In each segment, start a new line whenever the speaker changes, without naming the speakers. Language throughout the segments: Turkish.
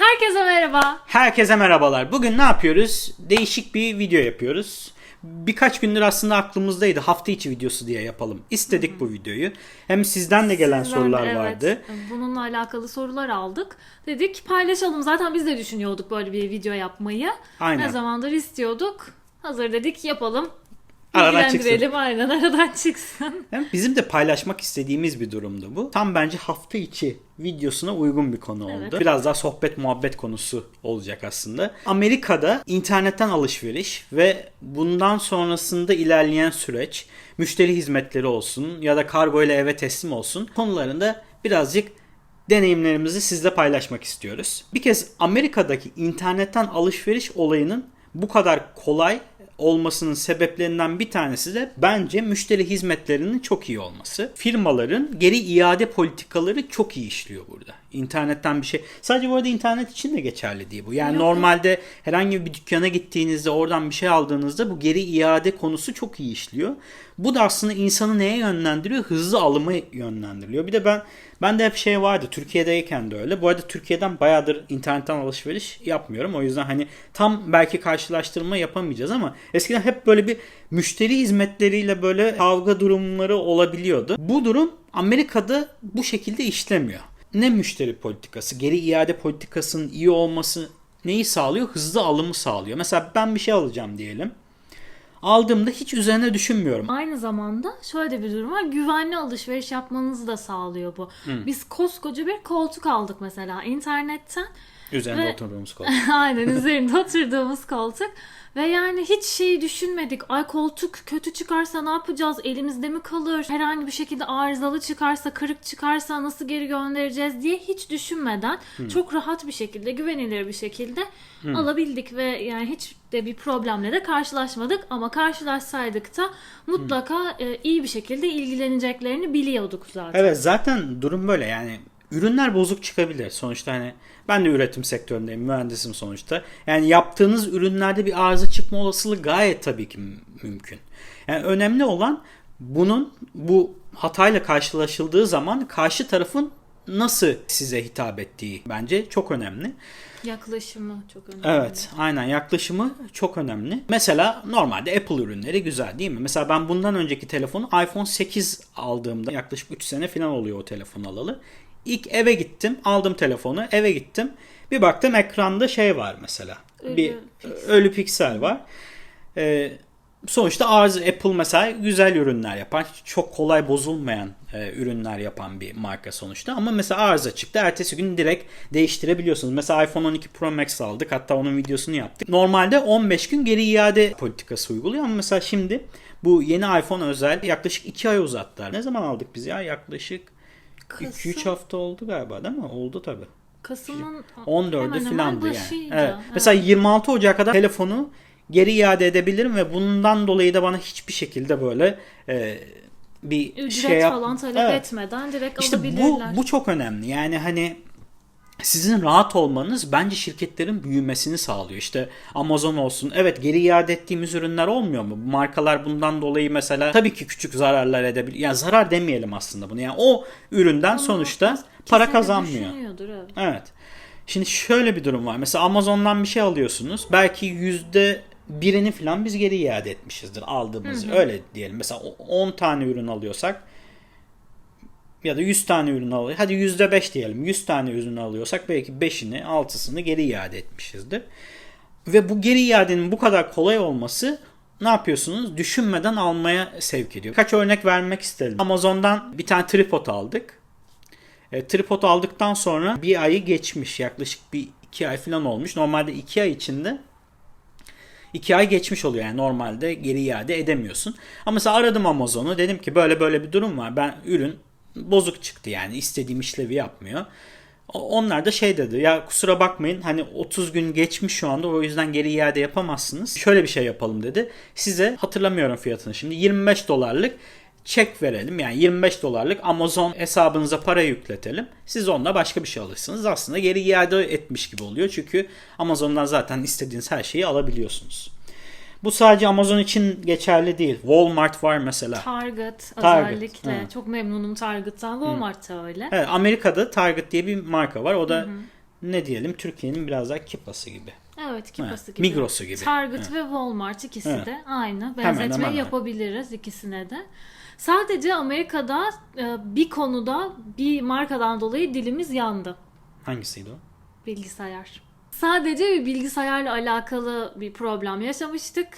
Herkese merhaba.
Herkese merhabalar. Bugün ne yapıyoruz? Değişik bir video yapıyoruz. Birkaç gündür aslında aklımızdaydı. Hafta içi videosu diye yapalım. İstedik bu videoyu. Hem sizden de gelen
Sizden,
sorular
evet,
vardı.
Bununla alakalı sorular aldık. Dedik paylaşalım. Zaten biz de düşünüyorduk böyle bir video yapmayı.
Aynen.
Ne zamandır istiyorduk. Hazır dedik yapalım.
Aradan çıksın.
Aynen aradan çıksın.
Bizim de paylaşmak istediğimiz bir durumdu bu. Tam bence hafta içi videosuna uygun bir konu oldu.
Evet.
Biraz daha sohbet muhabbet konusu olacak aslında. Amerika'da internetten alışveriş ve bundan sonrasında ilerleyen süreç müşteri hizmetleri olsun ya da kargo ile eve teslim olsun konularında birazcık deneyimlerimizi sizle paylaşmak istiyoruz. Bir kez Amerika'daki internetten alışveriş olayının bu kadar kolay olmasının sebeplerinden bir tanesi de bence müşteri hizmetlerinin çok iyi olması. Firmaların geri iade politikaları çok iyi işliyor burada. İnternetten bir şey. Sadece bu arada internet için de geçerli değil bu. Yani
Yok.
normalde herhangi bir dükkana gittiğinizde oradan bir şey aldığınızda bu geri iade konusu çok iyi işliyor. Bu da aslında insanı neye yönlendiriyor? Hızlı alıma yönlendiriliyor. Bir de ben ben de hep şey vardı Türkiye'deyken de öyle. Bu arada Türkiye'den bayağıdır internetten alışveriş yapmıyorum. O yüzden hani tam belki karşılaştırma yapamayacağız ama eskiden hep böyle bir müşteri hizmetleriyle böyle kavga durumları olabiliyordu. Bu durum Amerika'da bu şekilde işlemiyor. Ne müşteri politikası, geri iade politikasının iyi olması neyi sağlıyor? Hızlı alımı sağlıyor. Mesela ben bir şey alacağım diyelim. Aldığımda hiç üzerine düşünmüyorum.
Aynı zamanda şöyle de bir durum var. Güvenli alışveriş yapmanızı da sağlıyor bu. Biz koskoca bir koltuk aldık mesela internetten.
Üzerinde
Ve-
oturduğumuz koltuk.
Aynen üzerinde oturduğumuz koltuk. Ve yani hiç şeyi düşünmedik. Ay koltuk kötü çıkarsa ne yapacağız? Elimizde mi kalır? Herhangi bir şekilde arızalı çıkarsa, kırık çıkarsa nasıl geri göndereceğiz diye hiç düşünmeden çok rahat bir şekilde, güvenilir bir şekilde alabildik ve yani hiç de bir problemle de karşılaşmadık ama karşılaşsaydık da mutlaka e, iyi bir şekilde ilgileneceklerini biliyorduk zaten.
Evet zaten durum böyle yani ürünler bozuk çıkabilir. Sonuçta hani ben de üretim sektöründeyim, mühendisim sonuçta. Yani yaptığınız ürünlerde bir arıza çıkma olasılığı gayet tabii ki mü- mümkün. Yani önemli olan bunun bu hatayla karşılaşıldığı zaman karşı tarafın nasıl size hitap ettiği bence çok önemli.
Yaklaşımı çok önemli.
Evet, aynen yaklaşımı çok önemli. Mesela normalde Apple ürünleri güzel değil mi? Mesela ben bundan önceki telefonu iPhone 8 aldığımda yaklaşık 3 sene falan oluyor o telefonu alalı. İlk eve gittim, aldım telefonu, eve gittim. Bir baktım ekranda şey var mesela.
Ölü
bir
piksel.
ölü piksel var. Ee, sonuçta arıza Apple mesela güzel ürünler yapan, çok kolay bozulmayan e, ürünler yapan bir marka sonuçta. Ama mesela arıza çıktı. Ertesi gün direkt değiştirebiliyorsunuz. Mesela iPhone 12 Pro Max aldık. Hatta onun videosunu yaptık. Normalde 15 gün geri iade politikası uyguluyor ama mesela şimdi bu yeni iPhone özel yaklaşık 2 ay uzattılar. Ne zaman aldık biz ya? Yaklaşık
Kasım.
2-3 hafta oldu galiba değil mi? Oldu tabii.
Kasım'ın
14'ü
hemen hemen
filandı yani.
başıydı.
Evet. Mesela 26 Ocak'a kadar telefonu geri iade edebilirim ve bundan dolayı da bana hiçbir şekilde böyle e, bir
ücret
şey yap-
falan talep
Evet.
etmeden direkt
İşte bu
alabilirler.
bu çok önemli. Yani hani sizin rahat olmanız bence şirketlerin büyümesini sağlıyor. İşte Amazon olsun. Evet geri iade ettiğimiz ürünler olmuyor mu? Markalar bundan dolayı mesela tabii ki küçük zararlar edebilir. Ya zarar demeyelim aslında bunu. Yani o üründen sonuçta para kazanmıyor.
evet.
Evet. Şimdi şöyle bir durum var. Mesela Amazon'dan bir şey alıyorsunuz. Belki yüzde birini falan biz geri iade etmişizdir aldığımız. Öyle diyelim. Mesela o- 10 tane ürün alıyorsak ya da 100 tane ürün alıyor. Hadi yüzde 5 diyelim. 100 tane ürün alıyorsak belki 5'ini 6'sını geri iade etmişizdir. Ve bu geri iadenin bu kadar kolay olması ne yapıyorsunuz? Düşünmeden almaya sevk ediyor. Kaç örnek vermek isterim. Amazon'dan bir tane tripod aldık. E, tripod aldıktan sonra bir ayı geçmiş. Yaklaşık bir iki ay falan olmuş. Normalde iki ay içinde iki ay geçmiş oluyor. Yani normalde geri iade edemiyorsun. Ama mesela aradım Amazon'u. Dedim ki böyle böyle bir durum var. Ben ürün bozuk çıktı yani. istediğim işlevi yapmıyor. Onlar da şey dedi ya kusura bakmayın hani 30 gün geçmiş şu anda o yüzden geri iade yapamazsınız. Şöyle bir şey yapalım dedi. Size hatırlamıyorum fiyatını şimdi 25 dolarlık çek verelim. Yani 25 dolarlık Amazon hesabınıza para yükletelim. Siz onunla başka bir şey alırsınız. Aslında geri iade etmiş gibi oluyor. Çünkü Amazon'dan zaten istediğiniz her şeyi alabiliyorsunuz. Bu sadece Amazon için geçerli değil. Walmart var mesela.
Target,
Target,
özellikle.
evet.
Çok memnunum Target'tan. Walmart da öyle.
Evet, Amerika'da Target diye bir marka var. O da ne diyelim Türkiye'nin biraz daha kipası gibi.
Evet kipası
Evet,
gibi.
Migros'u gibi.
Target ve Walmart ikisi
Evet.
de aynı. Benzetme
hemen.
yapabiliriz ikisine de. Sadece Amerika'da e, bir konuda bir markadan dolayı dilimiz yandı.
Hangisiydi o?
Bilgisayar. Sadece bir bilgisayarla alakalı bir problem yaşamıştık.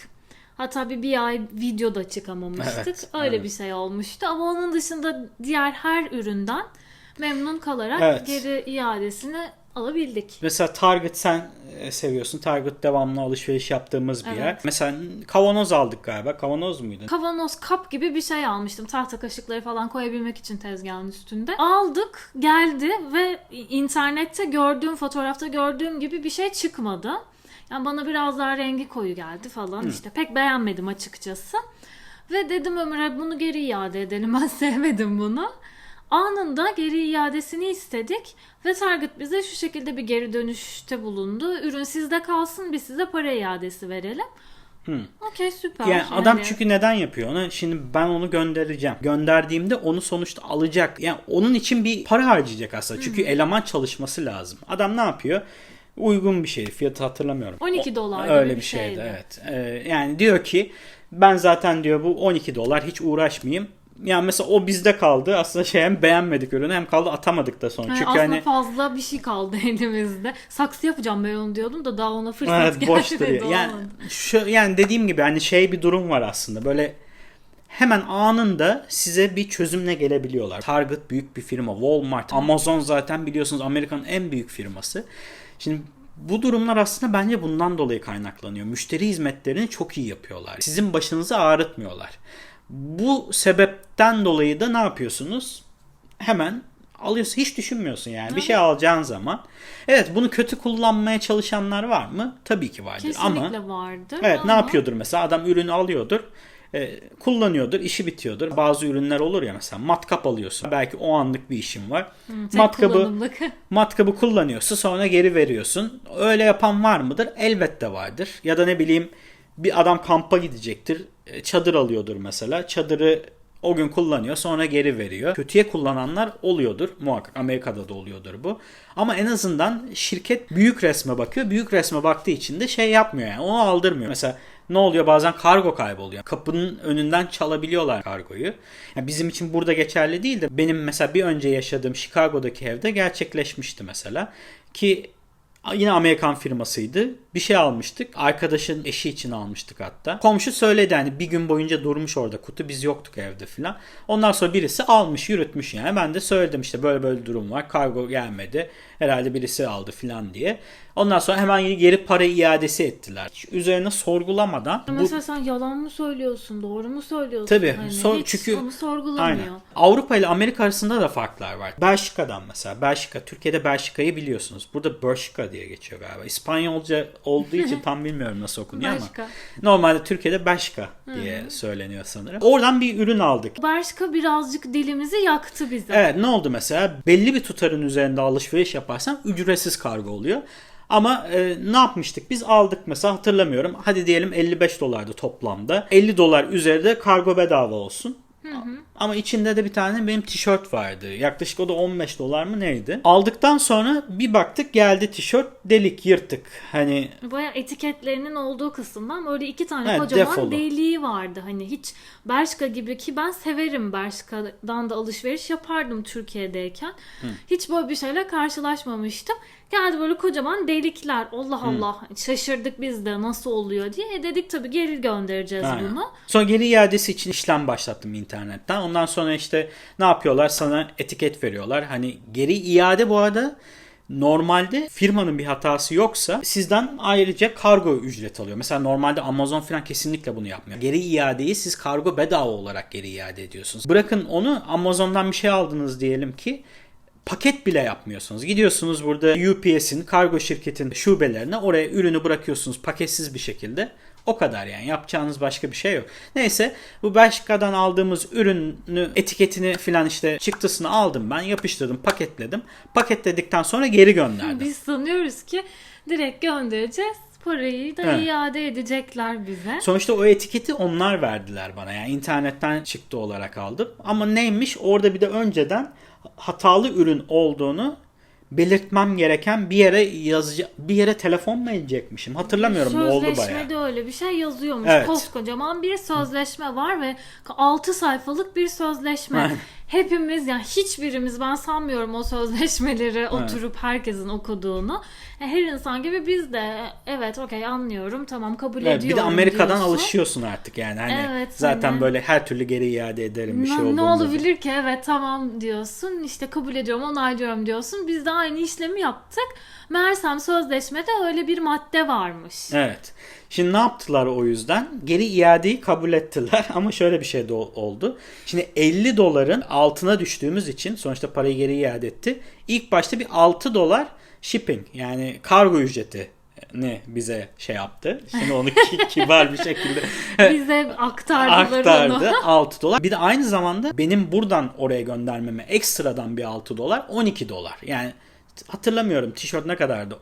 Hatta bir, bir ay videoda çıkamamıştık.
Evet,
Öyle
evet.
bir şey olmuştu. Ama onun dışında diğer her üründen memnun kalarak
Evet.
geri iadesini alabildik.
Mesela Target sen e, seviyorsun. Target devamlı alışveriş yaptığımız bir
Evet.
yer. Mesela kavanoz aldık galiba. Kavanoz muydu?
Kavanoz kap gibi bir şey almıştım. Tahta kaşıkları falan koyabilmek için tezgahın üstünde. Aldık, geldi ve internette gördüğüm, fotoğrafta gördüğüm gibi bir şey çıkmadı. Yani bana biraz daha rengi koyu geldi falan. İşte pek beğenmedim açıkçası. Ve dedim Ömer'e bunu geri iade edelim. Ben sevmedim bunu. Anında geri iadesini istedik ve Target bize şu şekilde bir geri dönüşte bulundu. Ürün sizde kalsın biz size para iadesi verelim. Okey süper.
Yani adam
Yani-
çünkü neden yapıyor onu? Şimdi ben onu göndereceğim. Gönderdiğimde onu sonuçta alacak. Yani onun için bir para harcayacak aslında. Çünkü eleman çalışması lazım. Adam ne yapıyor? Uygun bir şey. Fiyatı hatırlamıyorum.
12
O-
dolar gibi
Öyle
bir
bir şeydi.
şeydi.
Evet. Ee, yani diyor ki ben zaten diyor bu 12 dolar hiç uğraşmayayım. Yani mesela o bizde kaldı. Aslında şey hem beğenmedik ürünü hem kaldı atamadık da sonra.
Yani
Çünkü
aslında
hani
fazla bir şey kaldı elimizde. Saksı yapacağım ben onu diyordum da daha ona fırsat
Evet, boş
gelmedi.
duruyor. Yani şu yani dediğim gibi hani şey bir durum var aslında. Böyle hemen anında size bir çözümle gelebiliyorlar. Target büyük bir firma, Walmart, Amazon zaten biliyorsunuz Amerika'nın en büyük firması. Şimdi bu durumlar aslında bence bundan dolayı kaynaklanıyor. Müşteri hizmetlerini çok iyi yapıyorlar. Sizin başınızı ağrıtmıyorlar. Bu sebepten dolayı da ne yapıyorsunuz? Hemen alıyorsun. Hiç düşünmüyorsun yani. Bir şey alacağın zaman. Evet bunu kötü kullanmaya çalışanlar var mı? Tabii ki vardır. Ama
Kesinlikle vardır.
Evet
ama
ne yapıyordur mesela adam ürünü alıyordur. e, kullanıyordur, işi bitiyordur. Bazı ürünler olur ya mesela matkap alıyorsun. Belki o anlık bir işin var.
Tek
matkabı matkabı kullanıyorsun sonra geri veriyorsun. Öyle yapan var mıdır? Elbette vardır. Ya da ne bileyim bir adam kampa gidecektir. E, Çadır alıyordur mesela. Çadırı o gün kullanıyor sonra geri veriyor. Kötüye kullananlar oluyordur. Muhakkak Amerika'da da oluyordur bu. Ama en azından şirket büyük resme bakıyor. Büyük resme baktığı için de şey yapmıyor yani. Onu aldırmıyor. Mesela ne oluyor bazen kargo kayboluyor. Kapının önünden çalabiliyorlar kargoyu. Yani bizim için burada geçerli değil de benim mesela bir önce yaşadığım Chicago'daki evde gerçekleşmişti mesela. Ki Yine Amerikan firmasıydı. Bir şey almıştık. Arkadaşın eşi için almıştık hatta. Komşu söyledi hani bir gün boyunca durmuş orada kutu. Biz yoktuk evde filan. Ondan sonra birisi almış yürütmüş yani. Ben de söyledim işte böyle böyle durum var. Kargo gelmedi. Herhalde birisi aldı filan diye. Ondan sonra hemen geri para iadesi ettiler. Hiç üzerine sorgulamadan. bu-
Mesela sen yalan mı söylüyorsun, doğru mu söylüyorsun?
Tabii.
Hani
Sor-
hiç
çünkü
onu sorgulamıyor.
Aynen. Avrupa ile Amerika arasında da farklar var. Belçika'dan mesela. Belçika. Türkiye'de Belçika'yı biliyorsunuz. Burada Bershka diye geçiyor galiba. İspanyolca olduğu için tam bilmiyorum nasıl okunuyor ama. Normalde Türkiye'de Belçika diye söyleniyor sanırım. Oradan bir ürün aldık.
Bershka birazcık dilimizi yaktı bize.
Evet ne oldu mesela? Belli bir tutarın üzerinde alışveriş yaparsan ücretsiz kargo oluyor. Ama e, ne yapmıştık? Biz aldık mesela hatırlamıyorum. Hadi diyelim 55 dolardı toplamda. 50 dolar üzerinde kargo bedava olsun. Ama içinde de bir tane benim tişört vardı. Yaklaşık o da 15 dolar mı neydi? Aldıktan sonra bir baktık geldi tişört delik yırtık. Hani
Baya etiketlerinin olduğu kısımdan böyle iki tane
Evet,
kocaman
defolu.
deliği vardı. Hani hiç Bershka gibi ki ben severim Bershka'dan da alışveriş yapardım Türkiye'deyken. Hiç böyle bir şeyle karşılaşmamıştım. Geldi böyle kocaman delikler. Allah Allah şaşırdık biz de nasıl oluyor diye. E dedik tabii geri göndereceğiz
Aynen.
bunu.
Sonra geri iadesi için işlem başlattım internetten. Ondan sonra işte ne yapıyorlar? Sana etiket veriyorlar. Hani geri iade bu arada normalde firmanın bir hatası yoksa sizden ayrıca kargo ücret alıyor. Mesela normalde Amazon falan kesinlikle bunu yapmıyor. Geri iadeyi siz kargo bedava olarak geri iade ediyorsunuz. Bırakın onu Amazon'dan bir şey aldınız diyelim ki paket bile yapmıyorsunuz. Gidiyorsunuz burada UPS'in, kargo şirketin şubelerine oraya ürünü bırakıyorsunuz paketsiz bir şekilde. O kadar yani yapacağınız başka bir şey yok. Neyse bu Belçika'dan aldığımız ürünü etiketini filan işte çıktısını aldım ben yapıştırdım paketledim. Paketledikten sonra geri gönderdim.
Biz sanıyoruz ki direkt göndereceğiz. Parayı da
Evet.
iade edecekler bize.
Sonuçta o etiketi onlar verdiler bana. Yani internetten çıktı olarak aldım. Ama neymiş? Orada bir de önceden hatalı ürün olduğunu belirtmem gereken bir yere yazıcı bir yere telefon mu edecekmişim? Hatırlamıyorum ne oldu bayağı.
Sözleşmede öyle bir şey yazıyormuş.
Evet.
Koskocaman bir sözleşme var ve 6 sayfalık bir sözleşme. Hepimiz yani hiçbirimiz ben sanmıyorum o sözleşmeleri oturup herkesin okuduğunu. E, Her insan gibi biz de evet okey anlıyorum tamam kabul
Evet, bir
ediyorum
de Amerika'dan
diyorsun.
alışıyorsun artık yani. Hani
Evet,
zaten
hani-
böyle her türlü geri iade ederim bir şey
Ne, ne
olduğunda.
olabilir ki evet tamam diyorsun işte kabul ediyorum onaylıyorum diyorsun biz de aynı işlemi yaptık meğersem sözleşmede öyle bir madde varmış
Evet. Şimdi ne yaptılar o yüzden? Geri iadeyi kabul ettiler ama şöyle bir şey de ol- oldu. Şimdi 50 doların altına düştüğümüz için sonuçta parayı geri iade etti. İlk başta bir 6 dolar shipping yani kargo ücreti ne bize şey yaptı. Şimdi onu ki- kibar bir şekilde
bize aktardılar
aktardı
onu
6 dolar. Bir de aynı zamanda benim buradan oraya göndermeme ekstradan bir 6 dolar 12 dolar. Yani hatırlamıyorum tişört ne kadardı?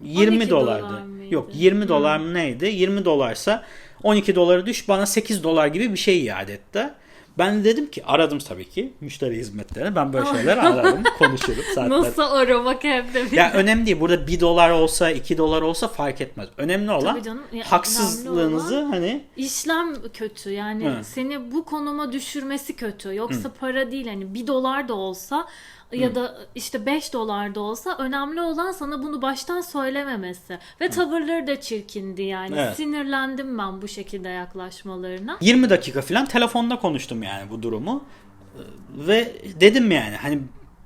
20
12 dolar
dolardı.
mıydı?
Yok 20 dolar mı neydi? 20 dolarsa 12 doları düş bana 8 dolar gibi bir şey iade etti. Ben de dedim ki aradım tabii ki müşteri hizmetlerini. Ben böyle şeyler ararım, konuşurum saatler.
nasıl aramak hem de
Ya önemli değil. Burada 1 dolar olsa 2 dolar olsa fark etmez. Önemli olan
canım, ya
haksızlığınızı
önemli
hani
İşlem kötü yani
Hı.
seni bu konuma düşürmesi kötü yoksa para değil hani 1 dolar da olsa ya da işte 5 dolar da olsa önemli olan sana bunu baştan söylememesi. Ve tavırları da çirkindi yani.
Evet.
sinirlendim ben bu şekilde yaklaşmalarına.
20 dakika falan telefonda konuştum yani bu durumu. Ve dedim yani hani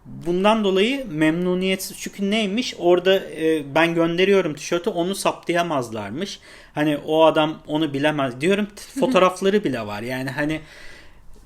bundan dolayı memnuniyetsiz çünkü neymiş? Orada e, ben gönderiyorum tişörtü onu saptayamazlarmış. Hani o adam onu bilemez. Diyorum fotoğrafları bile var. Yani hani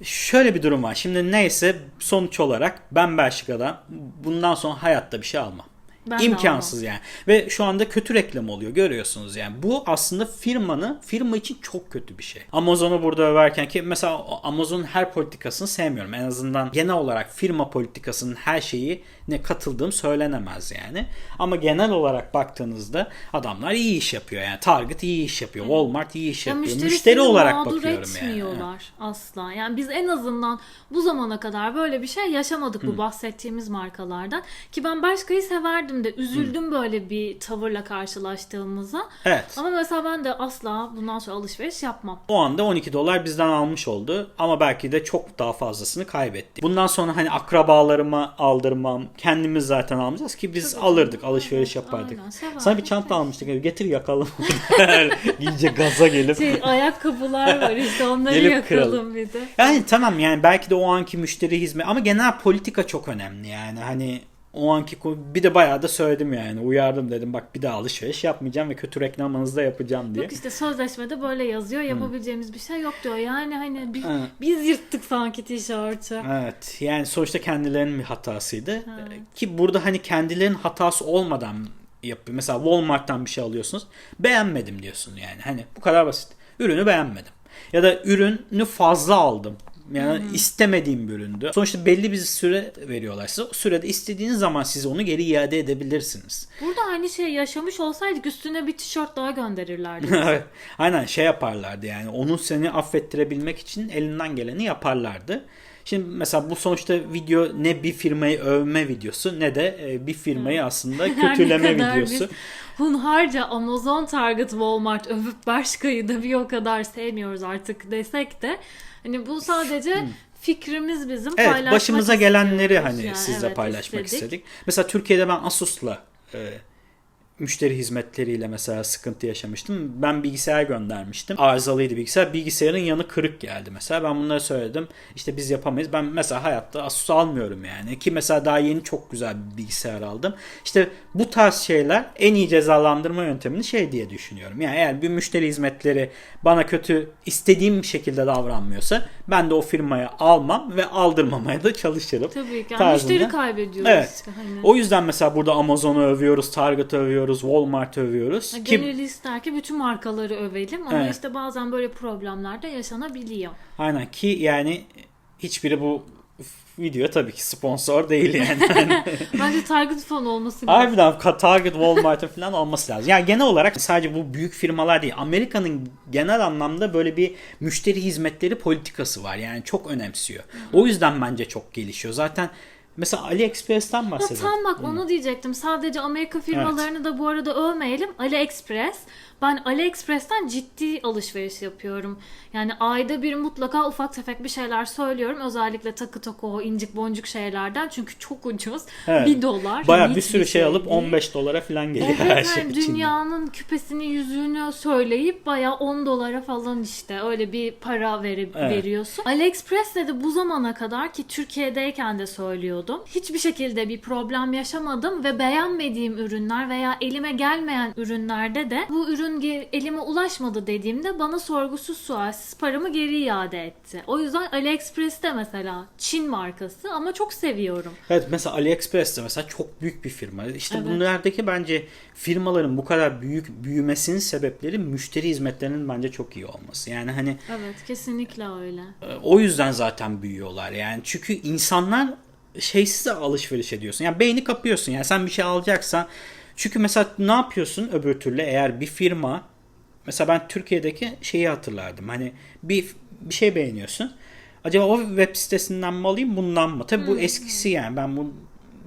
şöyle bir durum var. Şimdi neyse sonuç olarak ben Belçika'dan bundan sonra hayatta bir şey almam.
Ben
İmkansız yani. Ve şu anda kötü reklam oluyor görüyorsunuz yani. Bu aslında firmanın firma için çok kötü bir şey. Amazon'u burada överken ki mesela Amazon'un her politikasını sevmiyorum. En azından genel olarak firma politikasının her şeyi ne katıldığım söylenemez yani. Ama genel olarak baktığınızda adamlar iyi iş yapıyor yani. Target iyi iş yapıyor. Walmart iyi iş
Ya
yapıyor.
müşterisini
Müşteri olarak bakıyorum yani.
etmiyorlar asla. Yani biz en azından bu zamana kadar böyle bir şey yaşamadık bu bahsettiğimiz markalardan. Ki ben Bershka'yı severdim de üzüldüm böyle bir tavırla karşılaştığımıza.
Evet.
Ama mesela ben de asla bundan sonra alışveriş yapmam.
O anda 12 dolar bizden almış oldu ama belki de çok daha fazlasını kaybetti. Bundan sonra hani akrabalarıma aldırmam, kendimiz zaten almayacağız ki biz alırdık, alışveriş yapardık.
aynen.
Sana bir çanta almıştık, getir yakalım. İyice gaza gelip.
Şey, ayakkabılar var işte onları
Gelip
yakalım
kıralım.
bir de.
Yani tamam yani belki de o anki müşteri hizmet ama genel politika çok önemli yani hani o anki bir de bayağı da söyledim yani uyardım dedim bak bir daha alışveriş yapmayacağım ve kötü reklamınızı da yapacağım diye.
Yok işte sözleşmede böyle yazıyor yapabileceğimiz bir şey yok diyor. Yani hani bi-
Evet.
biz yırttık sanki tişörtü.
Evet yani sonuçta kendilerinin bir hatasıydı. Ee, Ki burada hani kendilerinin hatası olmadan yapıyor. Mesela Walmart'tan bir şey alıyorsunuz. Beğenmedim diyorsun yani. Hani bu kadar basit. Ürünü beğenmedim. Ya da ürünü fazla aldım. Yani istemediğim bir üründü. Sonuçta belli bir süre veriyorlar size. O sürede istediğiniz zaman siz onu geri iade edebilirsiniz.
Burada aynı şeyi yaşamış olsaydık üstüne bir tişört daha gönderirlerdi.
Aynen şey yaparlardı yani. Onu seni affettirebilmek için elinden geleni yaparlardı. Şimdi mesela bu sonuçta video ne bir firmayı övme videosu ne de e, bir firmayı aslında kötüleme videosu.
hunharca Amazon, Target, Walmart övüp Bershka'yı da bir o kadar sevmiyoruz artık desek de hani bu sadece fikrimiz bizim
Evet
paylaşmak
başımıza gelenleri hani
Yani
sizle
evet,
paylaşmak
istedik.
istedik. Mesela Türkiye'de ben Asus'la e, müşteri hizmetleriyle mesela sıkıntı yaşamıştım. Ben bilgisayar göndermiştim. Arızalıydı bilgisayar. Bilgisayarın yanı kırık geldi mesela. Ben bunları söyledim. İşte biz yapamayız. Ben mesela hayatta Asus almıyorum yani. Ki mesela daha yeni çok güzel bir bilgisayar aldım. İşte bu tarz şeyler en iyi cezalandırma yöntemini şey diye düşünüyorum. Yani eğer bir müşteri hizmetleri bana kötü istediğim şekilde davranmıyorsa ben de o firmaya almam ve aldırmamaya da çalışırım.
Tabii ki. Yani
tarzında.
müşteri kaybediyoruz.
Evet.
Hani.
O yüzden mesela burada Amazon'u övüyoruz, Target'ı övüyoruz, Walmart'ı övüyoruz. Ki
Gönül ister ki bütün markaları övelim ama
Evet.
işte bazen böyle problemler de yaşanabiliyor.
aynen ki yani hiçbiri bu video tabii ki sponsor değil yani.
Bence Target falan olması lazım.
Harbiden Target, Walmart'ın falan olması lazım. Yani genel olarak sadece bu büyük firmalar değil. Amerika'nın genel anlamda böyle bir müşteri hizmetleri politikası var. Yani çok önemsiyor. O yüzden bence çok gelişiyor. Zaten Mesela AliExpress'ten
Ha,
bahsedelim.
tam bak onu diyecektim. Sadece Amerika firmalarını da bu arada övmeyelim. AliExpress. Ben AliExpress'ten ciddi alışveriş yapıyorum. Yani ayda bir mutlaka ufak tefek bir şeyler söylüyorum. Özellikle takı toku, incik boncuk şeylerden. Çünkü çok ucuz.
Evet.
Bir dolar.
Baya bir sürü şey alıp
değil.
15 dolara falan geliyor
Evet,
her şey
yani
içinde.
dünyanın küpesini yüzüğünü söyleyip baya 10 dolara falan işte öyle bir para verip
Evet.
veriyorsun. AliExpress'te de bu zamana kadar ki Türkiye'deyken de söylüyordum. Hiçbir şekilde bir problem yaşamadım ve beğenmediğim ürünler veya elime gelmeyen ürünlerde de bu ürün ge- elime ulaşmadı dediğimde bana sorgusuz sualsiz paramı geri iade etti. O yüzden AliExpress'te mesela Çin markası ama çok seviyorum.
Evet mesela AliExpress'te mesela çok büyük bir firma. İşte
Evet.
bunlardaki bence firmaların bu kadar büyük büyümesinin sebepleri müşteri hizmetlerinin bence çok iyi olması. Yani hani
Evet kesinlikle öyle.
e, o yüzden zaten büyüyorlar. Yani çünkü insanlar şeysiz alışveriş ediyorsun. Yani beyni kapıyorsun. Yani sen bir şey alacaksan çünkü mesela ne yapıyorsun öbür türlü eğer bir firma mesela ben Türkiye'deki şeyi hatırlardım. Hani bir bir şey beğeniyorsun. Acaba o web sitesinden mi alayım bundan mı? Tabii bu eskisi yani ben bu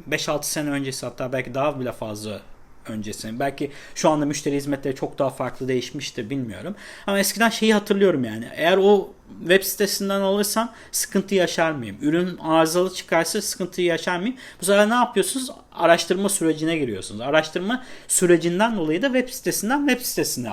5-6 sene öncesi hatta belki daha bile fazla öncesi. Belki şu anda müşteri hizmetleri çok daha farklı değişmiştir bilmiyorum. Ama eskiden şeyi hatırlıyorum yani. Eğer o web sitesinden alırsam sıkıntı yaşar mıyım? Ürün arızalı çıkarsa sıkıntıyı yaşar mıyım? Bu sefer ne yapıyorsunuz? Araştırma sürecine giriyorsunuz. Araştırma sürecinden dolayı da web sitesinden web sitesine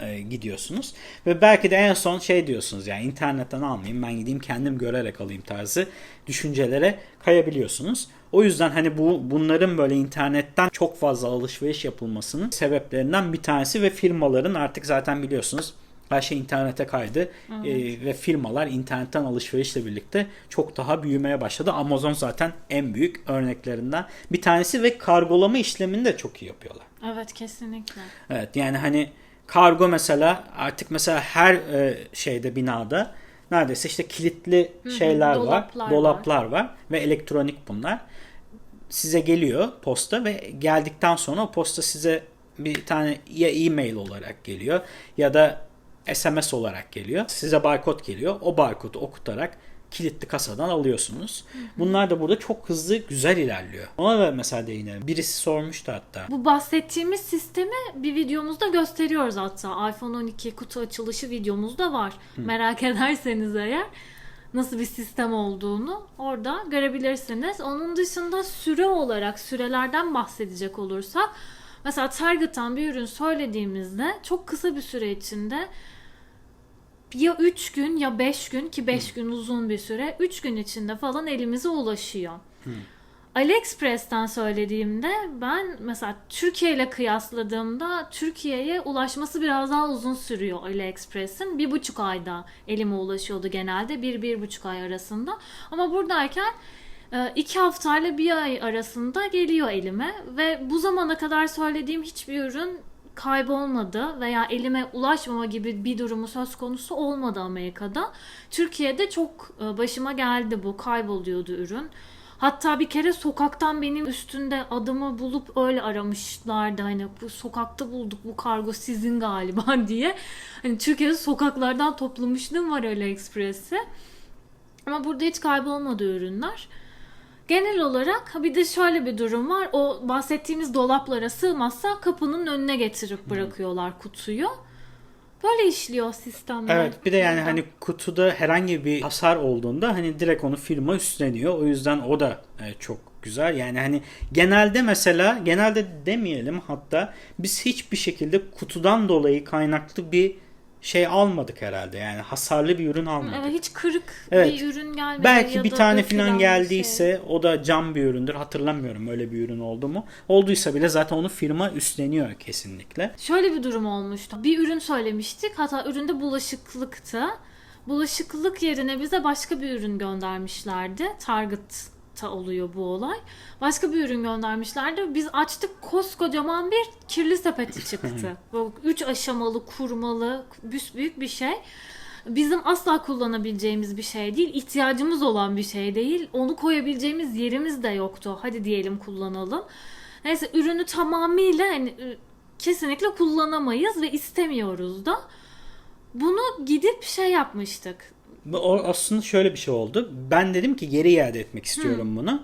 e, gidiyorsunuz. Ve belki de en son şey diyorsunuz yani internetten almayayım ben gideyim kendim görerek alayım tarzı düşüncelere kayabiliyorsunuz. O yüzden hani bu bunların böyle internetten çok fazla alışveriş yapılmasının sebeplerinden bir tanesi ve firmaların artık zaten biliyorsunuz her şey internete kaydı E, ve firmalar internetten alışverişle birlikte çok daha büyümeye başladı. Amazon zaten en büyük örneklerinden bir tanesi ve kargolama işlemini de çok iyi yapıyorlar.
Evet kesinlikle.
Evet yani hani kargo mesela artık mesela her e, şeyde binada neredeyse işte kilitli şeyler
dolaplar
var, dolaplar var. ve elektronik bunlar. Size geliyor posta ve geldikten sonra o posta size bir tane ya e-mail olarak geliyor ya da SMS olarak geliyor. Size barkod geliyor. O barkodu okutarak kilitli kasadan alıyorsunuz. Bunlar da burada çok hızlı güzel ilerliyor. Ona da mesela değinelim. Birisi sormuştu hatta.
Bu bahsettiğimiz sistemi bir videomuzda gösteriyoruz hatta. iPhone 12 kutu açılışı videomuzda var. Merak ederseniz eğer nasıl bir sistem olduğunu orada görebilirsiniz. Onun dışında süre olarak sürelerden bahsedecek olursak mesela Target'tan bir ürün söylediğimizde çok kısa bir süre içinde ya 3 gün ya 5 gün ki 5 gün uzun bir süre 3 gün içinde falan elimize ulaşıyor. AliExpress'ten söylediğimde ben mesela Türkiye ile kıyasladığımda Türkiye'ye ulaşması biraz daha uzun sürüyor AliExpress'in. Bir buçuk ayda elime ulaşıyordu genelde. Bir, bir buçuk ay arasında. Ama buradayken e, iki haftayla bir ay arasında geliyor elime. Ve bu zamana kadar söylediğim hiçbir ürün kaybolmadı veya elime ulaşmama gibi bir durumu söz konusu olmadı Amerika'da. Türkiye'de çok e, başıma geldi bu kayboluyordu ürün. Hatta bir kere sokaktan benim üstünde adımı bulup öyle aramışlardı hani bu sokakta bulduk bu kargo sizin galiba diye. Hani Türkiye'de sokaklardan toplamışlığım var AliExpress'i. Ama burada hiç kaybolmadı ürünler. Genel olarak bir de şöyle bir durum var. O bahsettiğimiz dolaplara sığmazsa kapının önüne getirip bırakıyorlar kutuyu. Böyle işliyor sistemler.
Evet bir de yani hani kutuda herhangi bir hasar olduğunda hani direkt onu firma üstleniyor. O yüzden o da e, çok güzel. Yani hani genelde mesela genelde demeyelim hatta biz hiçbir şekilde kutudan dolayı kaynaklı bir şey almadık herhalde. Yani hasarlı bir ürün almadık.
Evet, hiç kırık
Evet.
bir ürün gelmedi.
Belki bir tane falan
bir şey.
geldiyse o da cam bir üründür. Hatırlamıyorum öyle bir ürün oldu mu. Olduysa bile zaten onu firma üstleniyor kesinlikle.
Şöyle bir durum olmuştu. Bir ürün söylemiştik. Hatta üründe bulaşıklıktı. Bulaşıklık yerine bize başka bir ürün göndermişlerdi. Target'ta oluyor bu olay. Başka bir ürün göndermişlerdi. Biz açtık koskocaman bir kirli sepeti çıktı. Bu üç aşamalı, kurmalı, büyük bir şey. Bizim asla kullanabileceğimiz bir şey değil. ihtiyacımız olan bir şey değil. Onu koyabileceğimiz yerimiz de yoktu. Hadi diyelim kullanalım. Neyse ürünü tamamıyla ü- kesinlikle kullanamayız ve istemiyoruz da. Bunu gidip şey yapmıştık.
O aslında şöyle bir şey oldu. Ben dedim ki geri iade etmek istiyorum bunu.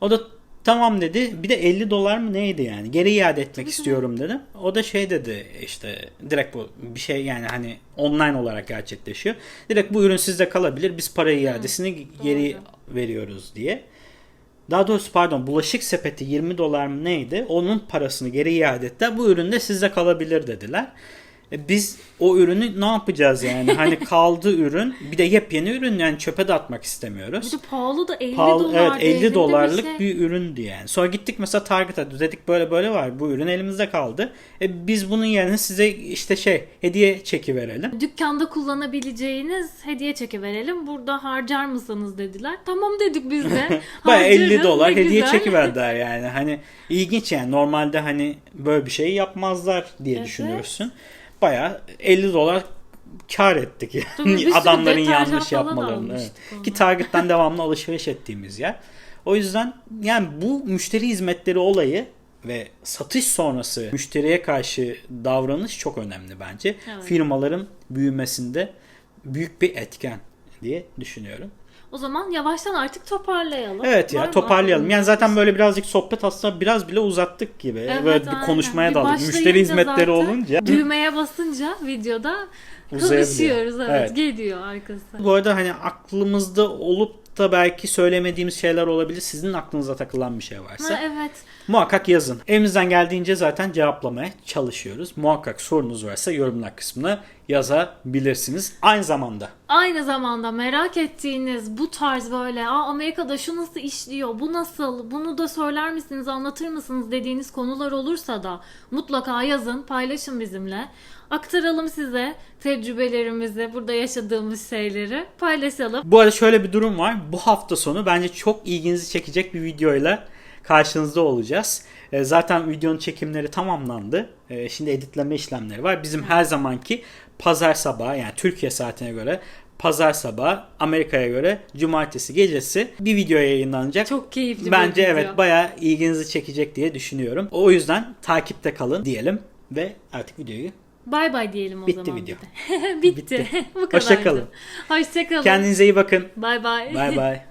O da tamam dedi. Bir de 50 dolar mı neydi yani? Geri iade etmek istiyorum dedim. O da şey dedi işte direkt bu bir şey yani hani online olarak gerçekleşiyor. Direkt bu ürün sizde kalabilir. Biz para iadesini geri veriyoruz diye. Daha doğrusu pardon bulaşık sepeti 20 dolar mı neydi? Onun parasını geri iade ettiler. Bu ürün de sizde kalabilir dediler. E Biz o ürünü ne yapacağız yani? Hani kaldı ürün. Bir de yepyeni ürün yani çöpe de atmak istemiyoruz.
Bir de pahalı da 50
Pahalı,
dolar.
evet 50
değerinde
dolarlık
bir,
bir,
şey.
üründü yani. Sonra gittik mesela Target'a dedik böyle böyle var. Bu ürün elimizde kaldı. E biz bunun yerine size işte şey hediye çeki verelim.
Dükkanda kullanabileceğiniz hediye çeki verelim. Burada harcar mısınız dediler. Tamam dedik biz de.
Baya 50
Harcarız,
dolar hediye çeki verdiler yani. Hani ilginç yani. Normalde hani böyle bir şey yapmazlar diye
Evet.
düşünürsün. Baya 50 dolar kar ettik yani.
Tabii
Adamların yanlış yapmalarını. evet. Ki Target'tan devamlı alışveriş ettiğimiz yer. O yüzden yani bu müşteri hizmetleri olayı ve satış sonrası müşteriye karşı davranış çok önemli bence.
Evet.
Firmaların büyümesinde büyük bir etken diye düşünüyorum.
O zaman yavaştan artık toparlayalım.
Evet
Var
ya
mı
toparlayalım.
aklınızda
Yani zaten böyle birazcık sohbet aslında biraz bile uzattık gibi.
Evet,
böyle bir
aynen.
konuşmaya
Bir
daldık.
başlayınca
Müşteri hizmetleri
zaten
olunca.
Düğmeye basınca videoda
Uzayabiliyor.
konuşuyoruz. Evet,
Evet.
geliyor arkası.
Bu arada hani aklımızda olup da belki söylemediğimiz şeyler olabilir. Sizin aklınıza takılan bir şey varsa
Ha, evet.
Muhakkak yazın. Elimizden geldiğince zaten cevaplamaya çalışıyoruz. Muhakkak sorunuz varsa yorumlar kısmına yazabilirsiniz. Aynı zamanda
Aynı zamanda merak ettiğiniz bu tarz böyle Aa, Amerika'da şu nasıl işliyor, bu nasıl, bunu da söyler misiniz, anlatır mısınız dediğiniz konular olursa da mutlaka yazın, paylaşın bizimle. Aktaralım size tecrübelerimizi, burada yaşadığımız şeyleri paylaşalım.
Bu arada şöyle bir durum var. Bu hafta sonu bence çok ilginizi çekecek bir videoyla karşınızda olacağız. E, Zaten videonun çekimleri tamamlandı. E, Şimdi editleme işlemleri var. Bizim her zamanki pazar sabahı yani Türkiye saatine göre pazar sabahı Amerika'ya göre cumartesi gecesi bir video yayınlanacak.
Çok keyifli
Bence
video.
evet bayağı ilginizi çekecek diye düşünüyorum. O yüzden takipte kalın diyelim ve artık videoyu
Bay bay diyelim o
Bitti
zaman.
video.
bir de. Bitti. bu kadar.
Hoşça kalın.
Hoşça kalın.
kendinize iyi bakın.
Bay bay.
Bay bay.